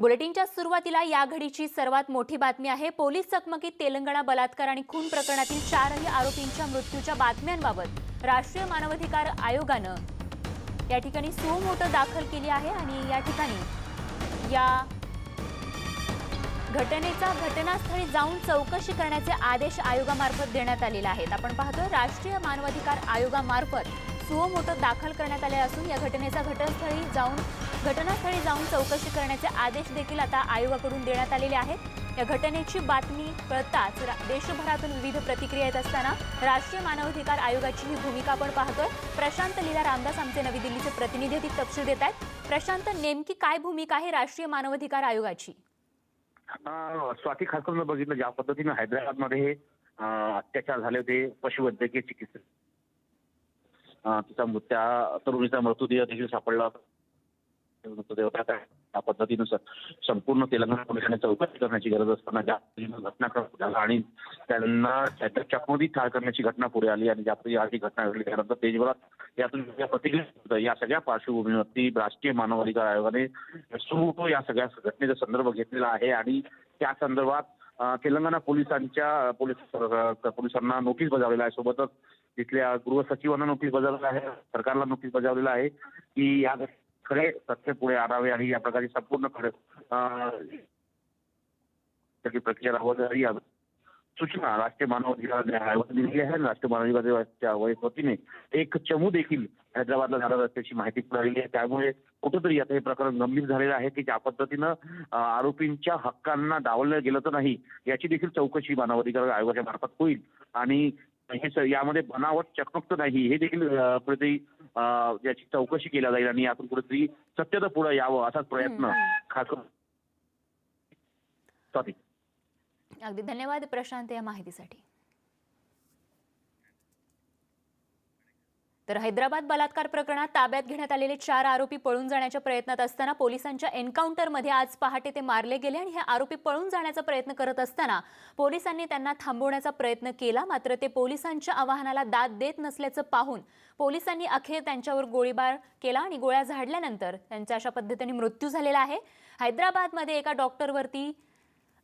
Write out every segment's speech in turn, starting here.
बुलेटिनच्या सुरुवातीला या घडीची सर्वात मोठी बातमी आहे. पोलीस चकमकीत तेलंगणा बलात्कार आणि खून प्रकरणातील चारही आरोपींच्या मृत्यूच्या बातम्यांबाबत राष्ट्रीय मानवाधिकार आयोगानं या ठिकाणी सुमोटो दाखल केली आहे आणि या ठिकाणी या घटनेचा घटनास्थळी जाऊन चौकशी करण्याचे आदेश आयोगामार्फत देण्यात आलेले आहेत. आपण पाहतोय राष्ट्रीय मानवाधिकार आयोगामार्फत सुमोटो दाखल करण्यात आले असून या घटनेचा घटनास्थळी जाऊन घटनास्थळी जाऊन चौकशी करण्याचे आदेश देखील आता आयोगाकडून देण्यात आलेले आहेत. या घटनेची बातमी कळताच देशभरातून विविध प्रतिक्रिया येत असताना राष्ट्रीय मानवाधिकार आयोगाची ही भूमिका आपण पाहतोय. प्रशांत लीला रामदास आमचे नवी दिल्लीचे प्रतिनिधी अधिक तपशील देत आहेत. प्रशांत नेमकी काय भूमिका आहे राष्ट्रीय मानवाधिकार आयोगाची? स्वाती खास करून बघितलं ज्या पद्धतीनं हैदराबादमध्ये अत्याचार झाले होते पशुवैद्यकीय चिकित्सक तिचा त्या तरुणीचा मृतदेह देखील सापडला मृतदेह होता त्या त्या संपूर्ण तेलंगणा पोलिसांनी चौकशी करण्याची गरज असताना ज्या पद्धतीनं घटनाक्रम झाला आणि त्यांना त्याच्या चकमकीत ठार करण्याची घटना पुढे आली आणि ज्या पद्धतीने आज ही घटना घडली त्यानंतर देशभरात यातून या प्रतिक्रिया या सगळ्या पार्श्वभूमीवरती राष्ट्रीय मानवाधिकार आयोगाने सुरू या सगळ्या घटनेचा संदर्भ घेतलेला आहे आणि त्या संदर्भात तेलंगणा पोलिसांच्या पोलीस पोलिसांना नोटीस बजावलेला आहे. सोबतच तिथल्या गृहसचिवांना नोटीस बजावलेला आहे. सरकारला नोटीस बजावलेला आहे की या खरे तथ्य पुढे आणावे आणि या प्रकारची संपूर्ण खरे त्याची प्रक्रिया राबवली सूचना राष्ट्रीय मानवाधिकार आयोगाने दिली आहे. राष्ट्रीय मानवाधिकार वतीने एक चमू देखील हैदराबादला झाला असल्याची माहिती आलेली आहे. त्यामुळे कुठंतरी आता हे प्रकरण गंभीर झालेलं आहे की ज्या पद्धतीनं आरोपींच्या हक्कांना डावललं गेलं तर नाही याची देखील चौकशी मानवाधिकार आयोगाच्या मार्फत होईल. आणि हे यामध्ये बनावट चकमक तर नाही हे देखील कुठेतरी याची चौकशी केल्या जाईल आणि यातून कुठेतरी सत्य तर पुढे यावं असाच प्रयत्न. खास करून. अगदी धन्यवाद प्रशांत या माहितीसाठी. तर हैदराबाद बलात्कार प्रकरणात ताब्यात घेण्यात आलेले चार आरोपी पळून जाण्याच्या प्रयत्नात असताना पोलिसांच्या एन्काउंटरमध्ये आज पहाटे ते मारले गेले आणि हे आरोपी पळून जाण्याचा प्रयत्न करत असताना पोलिसांनी त्यांना थांबवण्याचा प्रयत्न केला मात्र ते पोलिसांच्या आवाहनाला दाद देत नसल्याचं पाहून पोलिसांनी अखेर त्यांच्यावर गोळीबार केला आणि गोळ्या झाडल्यानंतर त्यांचा अशा पद्धतीने मृत्यू झालेला आहे. हैदराबादमध्ये एका डॉक्टरवरती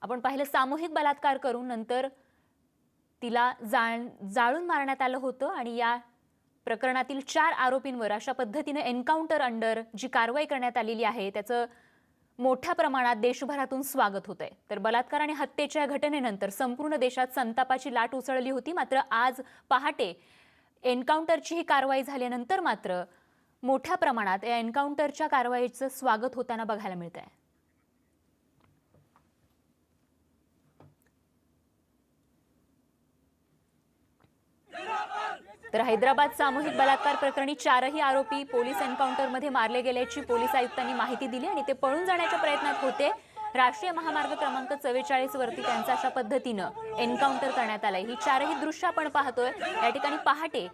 आपण पाहिलं सामूहिक बलात्कार करून नंतर तिला जाळ जाळून मारण्यात आलं होतं आणि या प्रकरणातील चार आरोपींवर अशा पद्धतीने एन्काउंटर अंडर जी कारवाई करण्यात आलेली आहे त्याचं मोठ्या प्रमाणात देशभरातून स्वागत होत आहे तर बलात्कार आणि हत्येच्या या घटनेनंतर संपूर्ण देशात संतापाची लाट उसळली होती. मात्र आज पहाटे एन्काउंटरची ही कारवाई झाल्यानंतर मात्र मोठ्या प्रमाणात या एन्काउंटरच्या कारवाईचं स्वागत होताना बघायला मिळत आहे तर हैदराबाद सामूहिक बलात्कार प्रकरणी चारही आरोपी पोलीस एन्काउंटरमध्ये मारले गेल्याची पोलीस आयुक्तांनी माहिती दिली आणि ते पळून जाण्याच्या प्रयत्नात होते. राष्ट्रीय महामार्ग क्रमांक चव्वेचाळीस वरती त्यांचा अशा पद्धतीनं एन्काउंटर करण्यात आलंय. ही चारही दृश्य आपण पाहतोय. या ठिकाणी पहाटे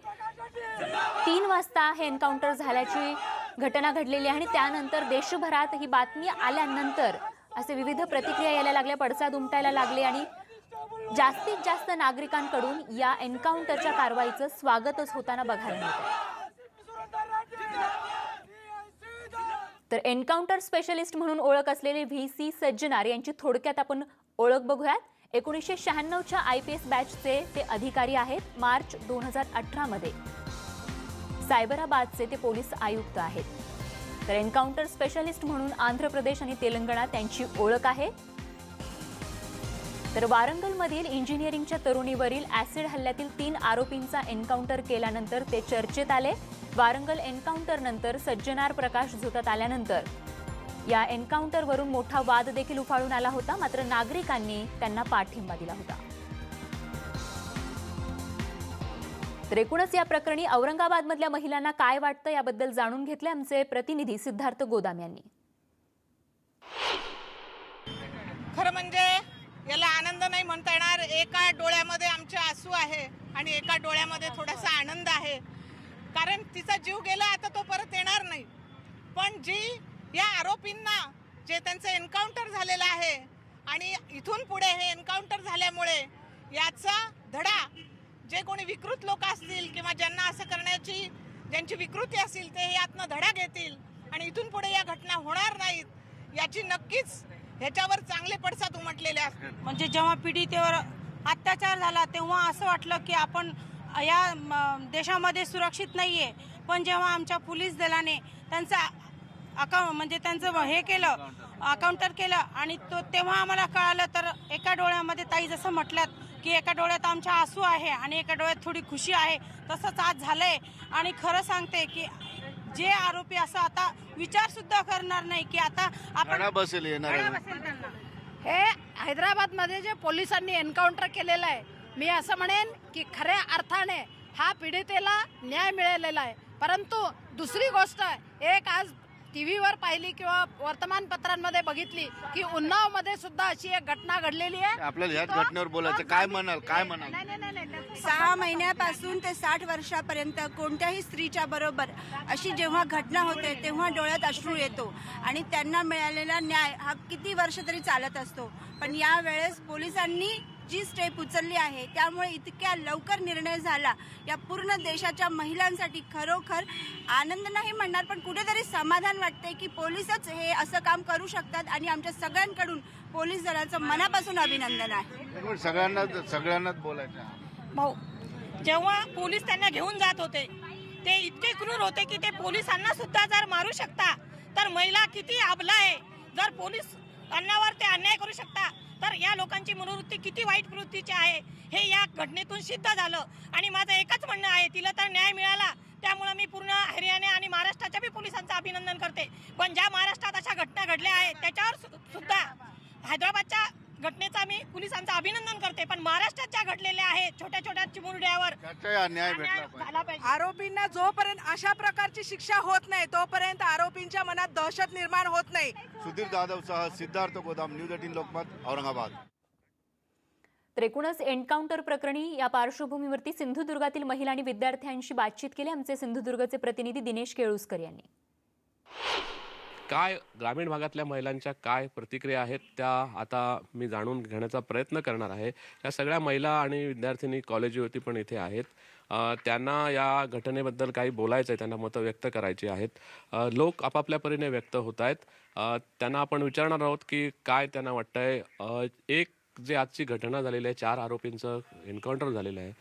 तीन वाजता हे एन्काउंटर झाल्याची घटना घडलेली आहे आणि त्यानंतर देशभरात ही बातमी आल्यानंतर असे विविध प्रतिक्रिया यायला लागल्या पडसाद उमटायला लागले आणि जास्तीत जास्त नागरिकांकडून या एन्काउंटरच्या कारवाईचं स्वागतच होताना बघायला मिळतंय. तर एन्काउंटर स्पेशलिस्ट म्हणून ओळख असलेले व्ही सी सज्जनार यांची थोडक्यात आपण ओळख बघूयात. एकोणीसशे शहाण्णवच्या आय पी एस बॅचचे ते अधिकारी आहेत मार्च दोन हजार अठरामध्ये सायबराबादचे ते पोलीस आयुक्त आहेत. तर एन्काउंटर स्पेशलिस्ट म्हणून आंध्र प्रदेश आणि तेलंगणा त्यांची ओळख आहे. तर वारंगलमधील इंजिनिअरिंगच्या तरुणीवरील ऍसिड हल्ल्यातील तीन आरोपींचा एन्काउंटर केल्यानंतर ते चर्चेत आले. वारंगल एन्काउंटरनंतर सज्जनार प्रकाश झोतात आल्यानंतर. या एन्काउंटरवरून मोठा वाद देखील उफाळून आला होता मात्र नागरिकांनी त्यांना पाठिंबा दिला होता. तर एकूणच या प्रकरणी औरंगाबादमधल्या महिलांना काय वाटतं याबद्दल जाणून घेतले आमचे प्रतिनिधी सिद्धार्थ गोदाम यांनी. खरं म्हणजे याला आनंद नाही म्हणता येणार. एका डोळ्यामध्ये आमचे आसू आहे आणि एका डोळ्यामध्ये थोडासा आनंद आहे. कारण तिचा जीव गेला आता तो परत येणार नाही. पण जी या आरोपींना जे त्यांचं एन्काउंटर झालेलं आहे आणि इथून पुढे हे एन्काउंटर झाल्यामुळे याचा धडा जे कोणी विकृत लोक असतील किंवा ज्यांना असं करण्याची ज्यांची विकृती असेल ते यातनं धडा घेतील आणि इथून पुढे या घटना होणार नाहीत याची नक्कीच ह्याच्यावर चांगले पडसाद उमटलेले असतात. म्हणजे जेव्हा पीडितेवर अत्याचार झाला तेव्हा असं वाटलं की आपण या म, देशामध्ये सुरक्षित नाहीये. पण जेव्हा आमच्या पोलीस दलाने त्यांचा अकाउंट म्हणजे त्यांचं हे केलं अकाउंटर केलं आणि तो तेव्हा आम्हाला कळालं तर एका डोळ्यामध्ये ताई जसं म्हटल्यात की एका डोळ्यात आमच्या आसू आहे आणि एका डोळ्यात थोडी खुशी आहे तसंच आज झालंय. आणि खरं सांगते की जे आरोपी असं आता विचार सुद्धा करणार नाही की आता आपण बसेल येणार त्यांना. हे हैदराबादमध्ये जे पोलिसांनी एन्काउंटर केलेलं आहे मी असं म्हणेन की खऱ्या अर्थाने हा पीडितेला न्याय मिळालेला आहे परंतु दुसरी गोष्ट एक आज टी व्हीवर पाहिली किंवा वर्तमानपत्रांमध्ये बघितली की उन्नावमध्ये सुद्धा अशी एक घटना घडलेली आहे. आपल्याला ह्याच घटनेवर बोलायचं. काय म्हणाल? काय म्हणाल? नाही नाही नाही, नाही त्याचं- सहा महिन्यापासून ते साठ वर्षापर्यंत कोणत्याही स्त्रीच्या बरोबर अशी जेव्हा घटना होते तेव्हा डोळ्यात अश्रू येतो आणि त्यांना मिळालेला न्याय हा किती वर्ष तरी चालत असतो. पण यावेळेस पोलिसांनी जी स्टेप उचलली आहे त्यामुळे इतक्या लवकर निर्णय झाला. या पूर्ण देशाच्या महिलांसाठी खरोखर आनंद नाही म्हणणार पण कुठेतरी समाधान वाटते की पोलीसच हे असं काम करू शकतात आणि आमच्या सगळ्यांकडून पोलीस दलाचं मनापासून अभिनंदन आहे. सगळ्यांना सगळ्यांनाच बोलायचं. भाऊ जेव्हा पोलीस त्यांना घेऊन जात होते ते इतके क्रूर होते की ते पोलिसांना सुद्धा जर मारू शकता तर महिला किती आबला आहे. जर पोलीस अन्नावर ते अन्याय करू शकता तर या लोकांची मनोवृत्ती किती वाईट प्रवृत्तीची आहे हे या घटनेतून सिद्ध झालं. आणि माझं एकच म्हणणं आहे तिला तर न्याय मिळाला. त्यामुळे मी पूर्ण हरियाणा आणि महाराष्ट्राच्या बी पोलिसांचं अभिनंदन करते. पण ज्या महाराष्ट्रात अशा घटना घडल्या आहेत त्याच्यावर सु- सुद्धा हैदराबादच्या घटनेचा मी पोलिसांचं अभिनंदन करते पण महाराष्ट्रात ज्या घडलेल्या आहेत छोट्या छोट्या चिमुरड्यावर न्याय झाला पाहिजे. आरोपींना जोपर्यंत अशा प्रकारची शिक्षा होत नाही तोपर्यंत आरोपींच्या मनात दहशत निर्माण होत नाही. सुधीर जाधव सह सिद्धार्थ गोदाम न्यूज एटीन लोकमत औरंगाबाद. तर एकूणच एन्काउंटर प्रकरणी या पार्श्वभूमीवरती सिंधुदुर्गातील महिला आणि विद्यार्थ्यांशी बातचीत केली. आमचे सिंधुदुर्गचे प्रतिनिधी दिनेश केळुसकर यांनी. काय ग्रामीण भागातल्या महिलांच्या काय प्रतिक्रिया आहेत त्या आता मी जाणून घेण्याचा प्रयत्न करणार आहे. या सगळ्या महिला आणि विद्यार्थिनी कॉलेजवरती पण इथे आहेत. त्यांना या घटनेबद्दल काही बोलायचं आहे त्यांना मतं व्यक्त करायची आहेत. लोक आपापल्या परीने व्यक्त होत आहेत. त्यांना आपण विचारणार आहोत की काय त्यांना वाटतंय. आहे एक जे आजची घटना झालेली आहे चार आरोपींचं एन्काउंटर झालेलं आहे.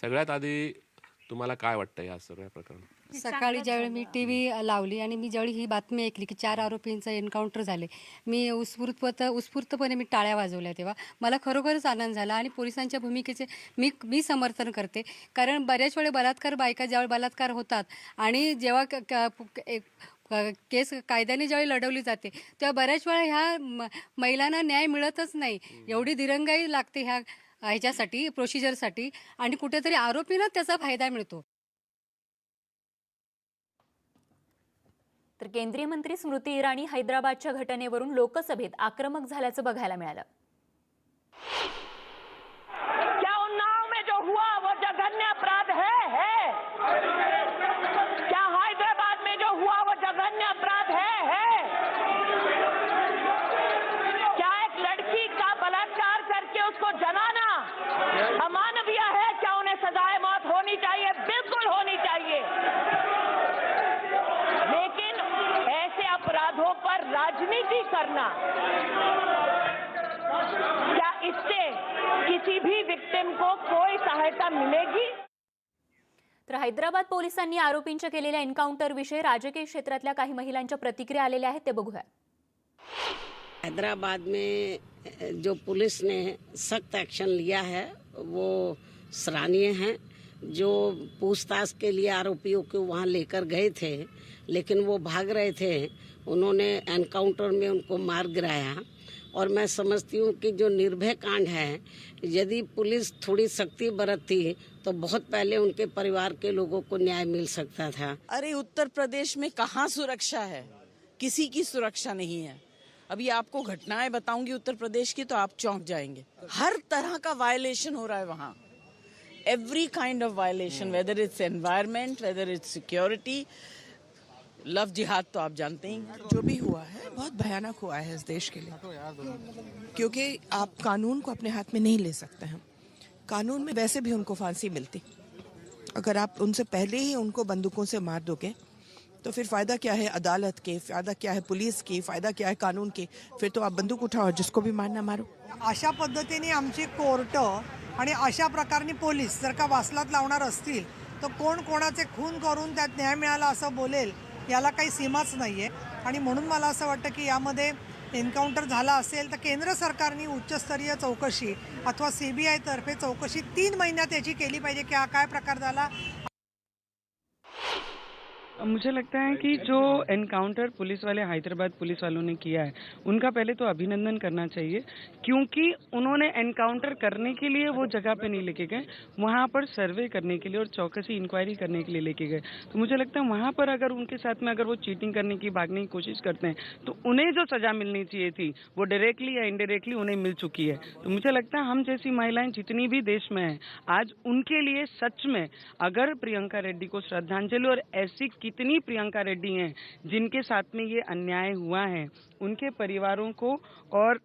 सगळ्यात आधी तुम्हाला काय वाटतं या सगळ्या प्रकरणात सकाळी ज्यावेळी मी टी व्ही लावली आणि मी ज्यावेळी ही बातमी ऐकली की चार आरोपींचं एन्काउंटर झाले मी उत्स्फूर्त उत्स्फूर्तपणे मी टाळ्या वाजवल्या तेव्हा. मला खरोखरच आनंद झाला आणि पोलिसांच्या भूमिकेचे मी मी समर्थन करते. कारण बऱ्याच वेळी बलात्कार बायका ज्यावेळी बलात्कार होतात आणि जेव्हा केस कायद्याने ज्यावेळी लढवली जाते तेव्हा बऱ्याच वेळा ह्या म- महिलांना न्याय मिळतच नाही. एवढी दिरंगाई लागते ह्या ह्याच्यासाठी प्रोसिजरसाठी आणि कुठेतरी आरोपींना त्याचा फायदा मिळतो. तर केंद्रीय मंत्री स्मृती इराणी हैदराबादच्या घटनेवरून लोकसभेत आक्रमक झाल्याचं बघायला मिळालं. क्या उन्नाव में जो हुआ वो जघन्य अपराध है है। हैदराबाद पोलिसांनी आरोपींच्या केलेल्या एन्काउंटर विषयी राजकीय क्षेत्रातल्या काही महिलांच्या प्रतिक्रिया आलेल्या आहेत हैदराबाद में, जो पुलिस ने सख्त एक्शन लिया है, वो सराहनीय है। जो पूछताछ के लिए आरोपियों को वहाँ लेकर गए थे, लेकिन वो भाग रहे थे, उन्होंने एनकाउंटर में उनको मार गिराया। और मैं समझती हूँ कि जो निर्भय कांड है, यदि पुलिस थोड़ी सख्ती बरतती तो बहुत पहले उनके परिवार के लोगों को न्याय मिल सकता था। अरे, उत्तर प्रदेश में कहाँ सुरक्षा है? किसी की सुरक्षा नहीं है। अभी आपको घटनाएँ बताऊँगी उत्तर प्रदेश की तो आप चौंक जाएँगे। हर तरह का वायलेशन हो रहा है वहाँ। Every kind of violation whether it's environment whether it's security love jihad तो आप जानते ही। जो भी हुआ है बहुत भयानक हुआ है इस देश के लिए। क्योंकि आप कानून को अपने हाथ में नहीं ले सकते हैं। कानून में वैसे भी उनको फांसी मिलती। अगर आप उनसे पहले ही उनको बंदूकों से मार दोगे तो फिर फ़ायदा क्या है अदालत के फ़ायदा क्या है पुलिस की फ़ायदा क्या है कानून के? फिर तो आप बंदूक उठाओ जिसको भी मारना मारो। अशा पद्धतीने आमची कोर्ट आणि अशा प्रकारने पोलीस जर का वासलात लावणार असतील तर कोण कोणाचे खून करून त्यात न्याय मिळाला असं बोलेल याला काही सीमाच नाही आहे आणि म्हणून मला असं वाटतं की यामध्ये एन्काउंटर झाला असेल तर केंद्र सरकारने उच्चस्तरीय चौकशी अथवा सी बी आयतर्फे चौकशी तीन महिन्यात याची केली पाहिजे की हा काय प्रकार झाला. मुझे लगता है कि जो एनकाउंटर पुलिस वाले, हैदराबाद पुलिस वालों ने किया है, उनका पहले तो अभिनंदन करना चाहिए, क्योंकि उन्होंने एनकाउंटर करने के लिए वो जगह पे नहीं लेके गए, वहाँ पर सर्वे करने के लिए और चौकसी इंक्वायरी करने के लिए लेके गए। तो मुझे लगता है वहाँ पर अगर उनके साथ में अगर वो चीटिंग करने की, भागने की कोशिश करते हैं तो उन्हें जो सजा मिलनी चाहिए थी, वो डायरेक्टली या इनडायरेक्टली उन्हें मिल चुकी है। तो मुझे लगता है हम जैसी महिलाएँ जितनी भी देश में हैं, आज उनके लिए सच में अगर प्रियंका रेड्डी को श्रद्धांजलि और ऐसी कितनी प्रियंका रेड्डी हैं जिनके साथ में ये अन्याय हुआ है उनके परिवारों को और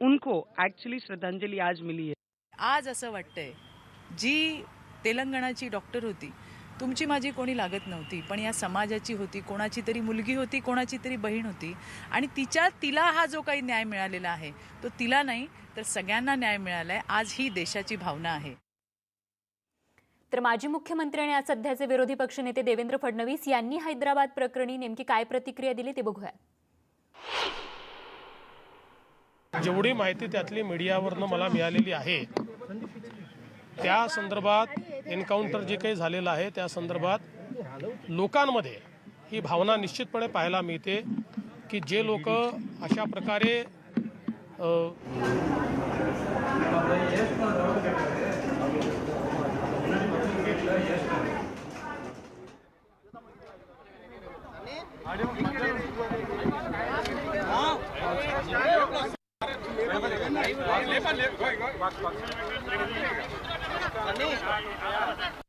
उनको एक्चुअली श्रद्धांजलि आज मिली है। आज असं वाटतंय जी तेलंगणाची डॉक्टर होती तुमची माझी कोणी लागत नव्हती पण या समाजाची होती कोणाची तरी मुलगी होती कोणाची तरी बहीण होती आणि तिच्या तिला हा जो काही न्याय मिळालेला आहे तो तिला नाही तर सगळ्यांना न्याय मिळाला आहे आज ही देशाची भावना आहे. तर माजी मुख्यमंत्री आणि आज सध्याचे विरोधी पक्षनेते देवेंद्र फडणवीस यांनी हैदराबाद प्रकरणी नेमकी काय प्रतिक्रिया दिली ते बघूया. जेवढी माहिती त्यातली मीडियावरनं मला मिळालेली आहे त्या संदर्भात एन्काउंटर जे काही झालेलं आहे त्या संदर्भात लोकांमध्ये ही भावना निश्चितपणे पाहायला मिळते की जे लोक अशा प्रकारे Go, go, go.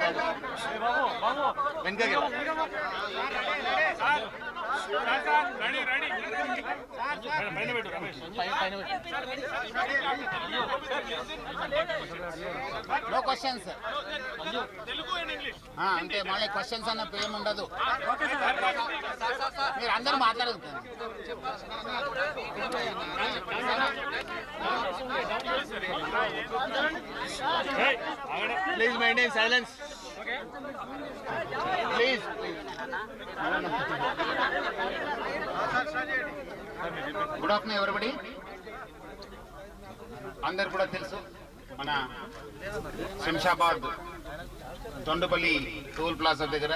వెనకకి వెళ్ళాలి బాబు వెనకకి నో క్వశ్చన్స్ అంటే మళ్ళీ క్వశ్చన్స్ అన్న పేమ్ ఉండదు. మీరు అందరూ మాట్లాడుతారు please maintain silence please good afternoon everybody అందరు కూడా తెలుసు మన శంషాబాద్ తొండపల్లి టోల్ ప్లాజా దగ్గర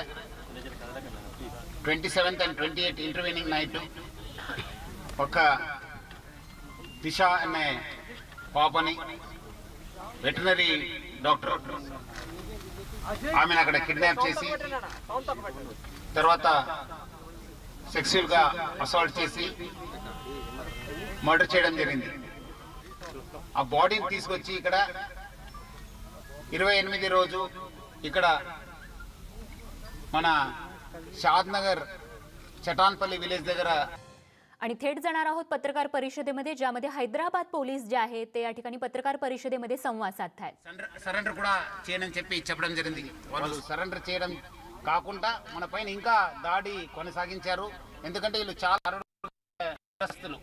twenty seventh and twenty eighth intervening night ఒక దిశ అనే పాపని వెటనరీ డాక్టర్ ఆమెను అక్కడ కిడ్నాప్ చేసి తర్వాత సెక్సువల్గా అసాల్ట్ చేసి మర్డర్ చేయడం జరిగింది. ఆ బాడీని తీసుకొచ్చి ఇక్కడ ఇరవై ఎనిమిది రోజు ఇక్కడ మన షాద్ నగర్ చటాన్పల్లి విలేజ్ దగ్గర आणि थेट जाणार आहोत पत्रकार परिषदेमध्ये ज्यामध्ये हैदराबाद पोलीस जे आहेत ते या ठिकाणी पत्रकार परिषदेमध्ये संवाद साधतायत సరెండర్ కూడా చేయనని చెప్పి చెప్పడం జరిగింది వాళ్ళు సరెండర్ చేయడం కాకుండా మన పైన ఇంకా దాడి కొనసాగించారు ఎందుకంటే వీళ్ళు చాలా నేరస్తులు.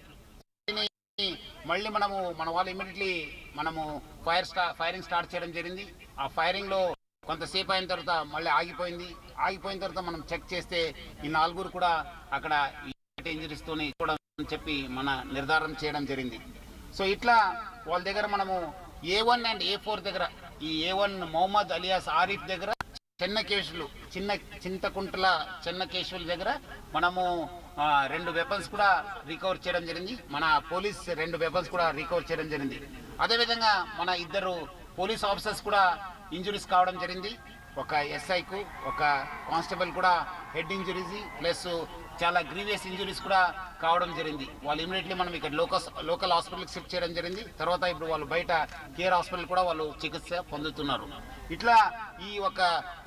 దీన్ని మళ్ళీ మనము మన వాళ్ళు ఇమీడియట్లీ మనము ఫైర్ స్టా ఫైరింగ్ స్టార్ట్ చేయడం జరిగింది ఆ ఫైరింగ్ లో కొంతసేపు అయిన తర్వాత మళ్ళీ ఆగిపోయింది ఆగిపోయిన తర్వాత మనం చెక్ చేస్తే ఈ నలుగురు కూడా అక్కడ ఇంజరీస్ కూడా చూడడం చెప్పి మన నిర్ధారణ చేయడం జరిగింది. సో ఇట్లా వాళ్ళ దగ్గర మనము A one and A four దగ్గర ఈ A one Mohammed alias Arif దగ్గర చిన్న కేసులు చిన్న చింతకుంటల చిన్న కేసుల దగ్గర మనము రెండు వెపన్స్ కూడా రికవర్ చేయడం జరిగింది. మన పోలీస్ రెండు వెపన్స్ కూడా రికవర్ చేయడం జరిగింది. అదేవిధంగా మన ఇద్దరు పోలీస్ ఆఫీసర్స్ కూడా ఇంజురీస్ కావడం జరిగింది. ఒక ఎస్ఐకు ఒక కానిస్టేబుల్ కూడా హెడ్ ఇంజురీస్ ప్లస్ చాలా గ్రీవియస్ ఇంజురీస్ కూడా కావడం జరిగింది. వాళ్ళు ఇమీడియట్లీ మనం ఇక్కడ లోకల్ లోకల్ హాస్పిటల్కి షిఫ్ట్ చేయడం జరిగింది. తర్వాత ఇప్పుడు వాళ్ళు బయట కేర్ హాస్పిటల్ కూడా వాళ్ళు చికిత్స పొందుతున్నారు. ఇట్లా ఈ ఒక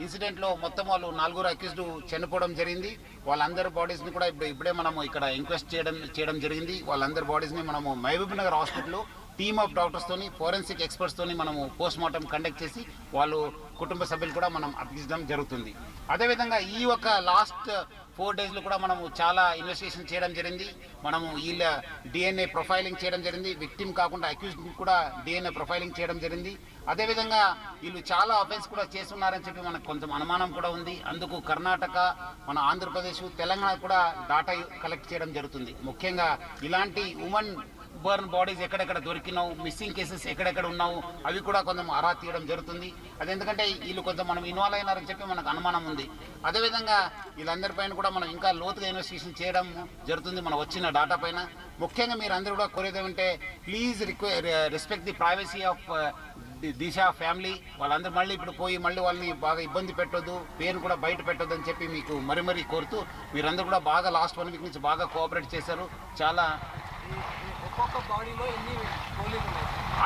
ఇన్సిడెంట్లో మొత్తం వాళ్ళు నలుగురు అక్యూజ్డ్ చనిపోవడం జరిగింది. వాళ్ళందరి బాడీస్ని కూడా ఇప్పుడు ఇప్పుడే మనము ఇక్కడ ఎంక్వెస్ట్ చేయడం చేయడం జరిగింది. వాళ్ళందరి బాడీస్ని మనము మహబూబ్ నగర్ హాస్పిటల్లో టీమ్ ఆఫ్ డాక్టర్స్ తోని ఫోరెన్సిక్ ఎక్స్పర్ట్స్ తోని మనము పోస్ట్ మార్టం కండక్ట్ చేసి వాళ్ళు కుటుంబ సభ్యులు కూడా మనం అప్పగించడం జరుగుతుంది. అదేవిధంగా ఈ ఒక లాస్ట్ ఫోర్ డేస్లో కూడా మనము చాలా ఇన్వెస్టిగేషన్ చేయడం జరిగింది. మనము వీళ్ళ డిఎన్ఏ ప్రొఫైలింగ్ చేయడం జరిగింది. విక్టిమ్ కాకుండా అక్యూజ్ కూడా డిఎన్ఏ ప్రొఫైలింగ్ చేయడం జరిగింది. అదేవిధంగా వీళ్ళు చాలా అఫెన్స్ కూడా చేస్తున్నారని చెప్పి మనకు కొంచెం అనుమానం కూడా ఉంది. అందుకు కర్ణాటక మన ఆంధ్రప్రదేశ్ తెలంగాణ కూడా డాటా కలెక్ట్ చేయడం జరుగుతుంది. ముఖ్యంగా ఇలాంటి ఉమెన్ బర్న్ బాడీస్ ఎక్కడెక్కడ దొరికినావు? మిస్సింగ్ కేసెస్ ఎక్కడెక్కడ ఉన్నావు? అవి కూడా కొంచెం అరా తీయడం జరుగుతుంది. అది ఎందుకంటే వీళ్ళు కొంచెం మనం ఇన్వాల్వ్ అయినారని చెప్పి మనకు అనుమానం ఉంది. అదేవిధంగా వీళ్ళందరిపైన కూడా మనం ఇంకా లోతుగా ఇన్వెస్టిగేషన్ చేయడం జరుగుతుంది మనం వచ్చిన డాటా పైన. ముఖ్యంగా మీరు అందరూ కూడా కోరేది ఏమంటే please request respect the privacy of Disha family వాళ్ళందరూ మళ్ళీ ఇప్పుడు పోయి మళ్ళీ వాళ్ళని బాగా ఇబ్బంది పెట్టొద్దు పేరు కూడా బయట పెట్టొద్దు అని చెప్పి మీకు మరి మరీ కోరుతూ మీరందరూ కూడా బాగా లాస్ట్ వన్ వీక్ నుంచి బాగా కోఆపరేట్ చేశారు. చాలా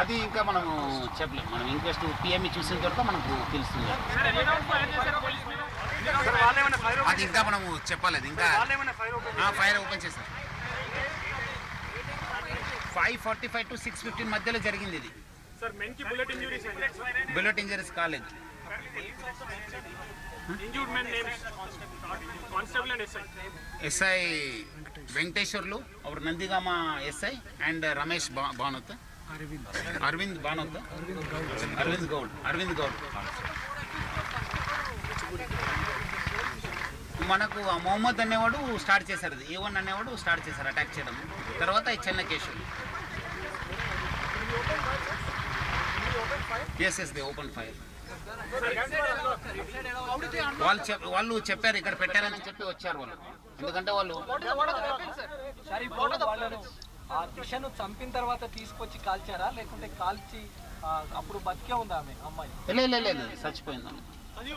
అది ఇంకా మనము చెప్పలేము మనం ఇంట్రెస్ట్ పిఎంఈ చూసిన తర్వాత మనకు తెలుస్తుంది. అది ఇంకా మనము చెప్పలేదు. ఇంకా ఫైర్ ఓపెన్ చేశారు? Five forty five to six fifteen మధ్యలో జరిగింది ఇది. బుల్లెట్ ఇంజరీస్ కాలేదు. SI Venkateswarlu our Nandigama SI and Ramesh బా భానోత్ అరవింద్ భానోత్ అరవింద్ గౌడ్ అరవింద్ గౌడ్ మనకు ఆ మొహమ్మద్ అనేవాడు స్టార్ట్ చేశారు. ఏ వన్ అనేవాడు స్టార్ట్ చేశారు అటాక్ చేయడం. తర్వాత ఈ చెన్న కేసు ఎస్ ఎస్ ది ఓపెన్ ఫైర్ వాళ్ళు వాళ్ళు చెప్పారు ఇక్కడ పెట్టారని చెప్పి వచ్చారు వాళ్ళు. ఎందుకంటే వాళ్ళు ఆ దిశను చంపిన తర్వాత తీసుకొచ్చి కాల్చారా? లేకుంటే కాల్చి అప్పుడు బతికే ఉందా ఆమె అమ్మాయి? లేదు చచ్చిపోయిందని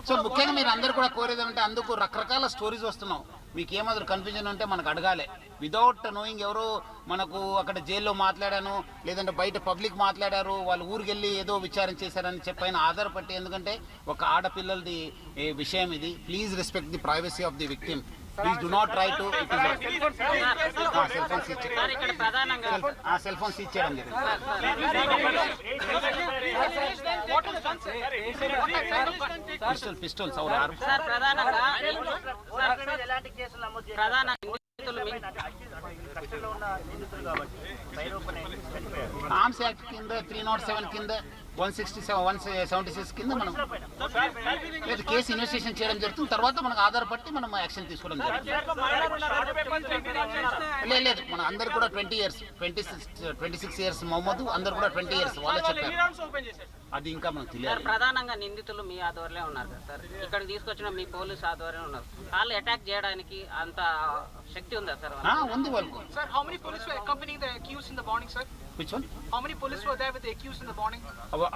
సో ముఖ్యంగా మీరు అందరు కూడా కోరేది అంటే అందుకు రకరకాల స్టోరీస్ వస్తున్నావు. మీకు ఏమాత్రం కన్ఫ్యూజన్ ఉంటే మనకు అడగాలి. వితౌట్ నోయింగ్ ఎవరో మనకు అక్కడ జైల్లో మాట్లాడాను లేదంటే బయట పబ్లిక్ మాట్లాడారు వాళ్ళు ఊరికి వెళ్ళి ఏదో విచారం చేశారని చెప్పైన ఆధారపట్టి ఎందుకంటే ఒక ఆడపిల్లలది విషయం ఇది. Please respect the privacy of the victim please do not try to cell phones ఇచ్చేయడం జరిగింది పిస్టల్ పిస్టల్ సౌరారు ప్రధాన ఆర్మ్స్ యాక్ట్ కింద త్రీ నాట్ సెవెన్ కింద one sixty seven one seventy six కింద మనం లేదు కేసు ఇన్వెస్టిగేషన్ చేయడం జరుగుతుంది. తర్వాత మనకు ఆధారపడి మనం యాక్షన్ తీసుకోవడం జరుగుతుంది. లేదు లేదు మన అందరు కూడా twenty years twenty six twenty six years Mohammed అందరు కూడా ట్వంటీ ఇయర్స్ వాళ్ళే చెప్పారు. అది ఇంకా మనకు సార్ తెలియదు ప్రధానంగా నిందితులు మీ ఆధ్వర్యంలో ఉన్నారు కదా సార్ ఇక్కడ తీసుకొచ్చిన మీ పోలీస్ ఆధ్వర్యంలో ఉన్నారు వాళ్ళు అటాక్ చేయడానికి అంత శక్తి ఉందా సార్ ఆ, ఉంది వాళ్ళకు Sir, how many police were accompanying the accused in the morning, sir? Which one How many police were there with the accused in the morning?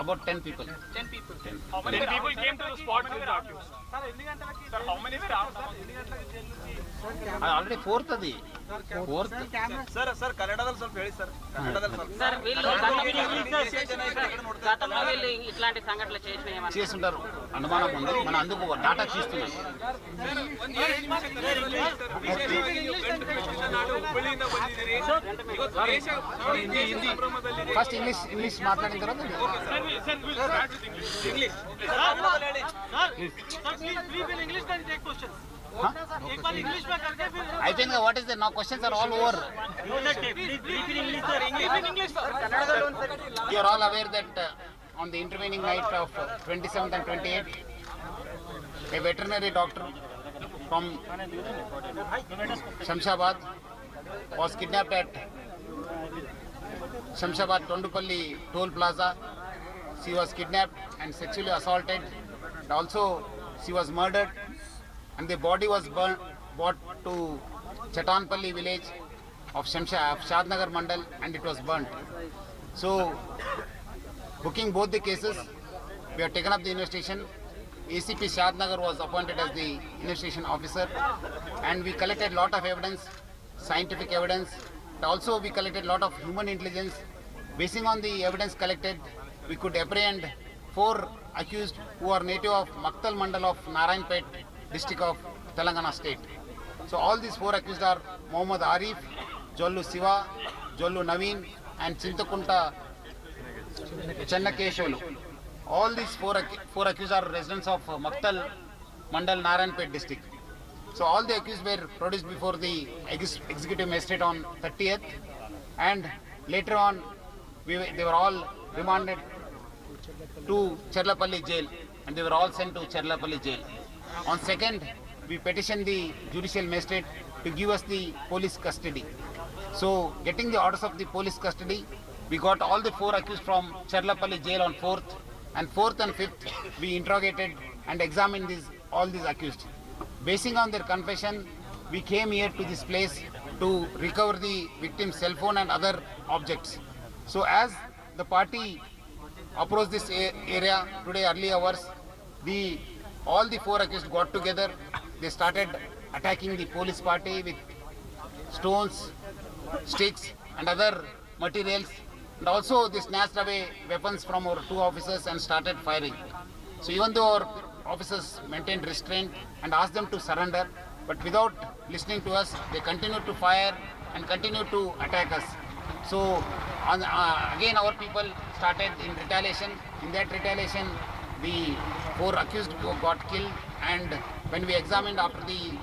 About ten people Ten people. How many people came to the spot with the accused? Sir, ఎన్ని గంటలకి? Sir, how many were out? ఎన్ని గంటలకి jail నుంచి? Already fourth అది fourth sir sir ಕನ್ನಡದಲ್ಲಿ ಸ್ವಲ್ಪ ಹೇಳಿ sir ಕನ್ನಡದಲ್ಲಿ ಸ್ವಲ್ಪ సార్ వీళ్ళు గతంలో- ఇట్లాంటి సంఘటనలు చేసిన చేస్తుంటారు అనుమానం ఉంది మనం అందుకు ఒక డాటా చూస్తున్నాం ఫస్ట్ ఇంగ్లీష్ ఇంగ్లీష్ మాట్లాడిన తర్వాత English I think uh, what is all now questions are all over. On the intervening night of uh, 27th and 28th, a veterinary doctor from Shamshabad was kidnapped at Shamshabad Tondupalli toll plaza. She was kidnapped and sexually assaulted. And also, she was murdered, and the body was burnt, brought to Chatanpalli village of Shamsha, of Shadnagar Mandal, and it was burnt. So, booking both the cases, we have taken up the investigation ACP Shadnagar was appointed as the investigation officer, and we collected a lot of evidence, scientific evidence. Also, we collected a lot of human intelligence. Basing on the evidence collected, we could apprehend four accused who are native of Maktal Mandal of Narayanpet district of Telangana state. So all these four accused are Mohammad Arif, Jollu Siva, Jollu Naveen, and Chintakunta Chennakeshwalu. All these four, four accused are residents of uh, Maktal Mandal Narayanpet district. So all the accused were produced before the ex- executive magistrate on 30th, and later on we, they were all remanded to Cherlapalli jail, and they were all sent to Cherlapalli jail. On second, we petitioned the judicial magistrate to give us the police custody. So, getting the orders of the police custody, we got all the four accused from Cherlapalli jail on fourth, and fourth and fifth, we interrogated and examined these all these accused. Basing on their confession, we came here to this place to recover the victim's cell phone and other objects. So, as the party approached this area today early hours, the all the four accused got together. They started attacking the police party with stones, sticks, and other materials. And also, they snatched away weapons from our two officers and started firing. So, even though our officers maintained restraint and asked them to surrender, but without listening to us, they continued to fire and continued to attack us. So, on, uh, again, our people started in retaliation. In that retaliation, the four accused got killed, and when we examined after the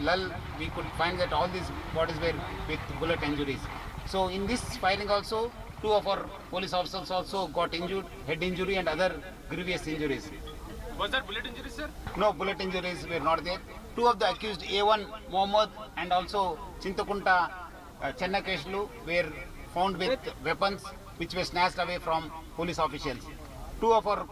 lull, we could find that all these bodies were with bullet injuries. So, in this firing also, two of our police officers also got injured, head injury and other grievous injuries. Was there bullet injuries, sir? No bullet injuries were not there. Two of the accused, A1 Mohammed and also Chintakunta uh, Chennakeshlu, were found with weapons which were snatched away from police officials. Two of our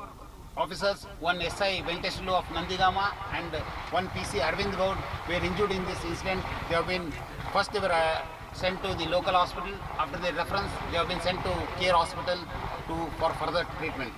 officers, one SI Venkateshlu of Nandigama and one PC Arvind Gaud were injured in this incident. They have been, first they were uh, sent to the local hospital. After their reference, they have been sent to care hospital to, for further treatment.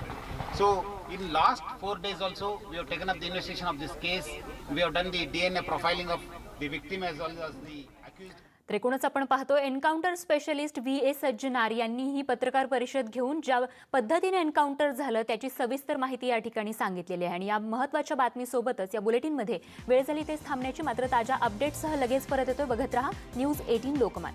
So in last four days also, we have taken up the investigation of this case. We have done the DNA profiling of the victim as well as the accused. तर एकूणच आपण पाहतो encounter specialist V A Sajjanar यांनी ही पत्रकार परिषद घेऊन ज्या पद्धतीने एन्काउंटर झालं त्याची सविस्तर माहिती या ठिकाणी सांगितलेली आहे. आणि या महत्त्वाच्या बातमीसोबतच या बुलेटिनमध्ये वेळ झाली तेच थांबण्याची मात्र ताज्या अपडेटसह लगेच परत येतोय. बघत रहा न्यूज एटीन लोकमान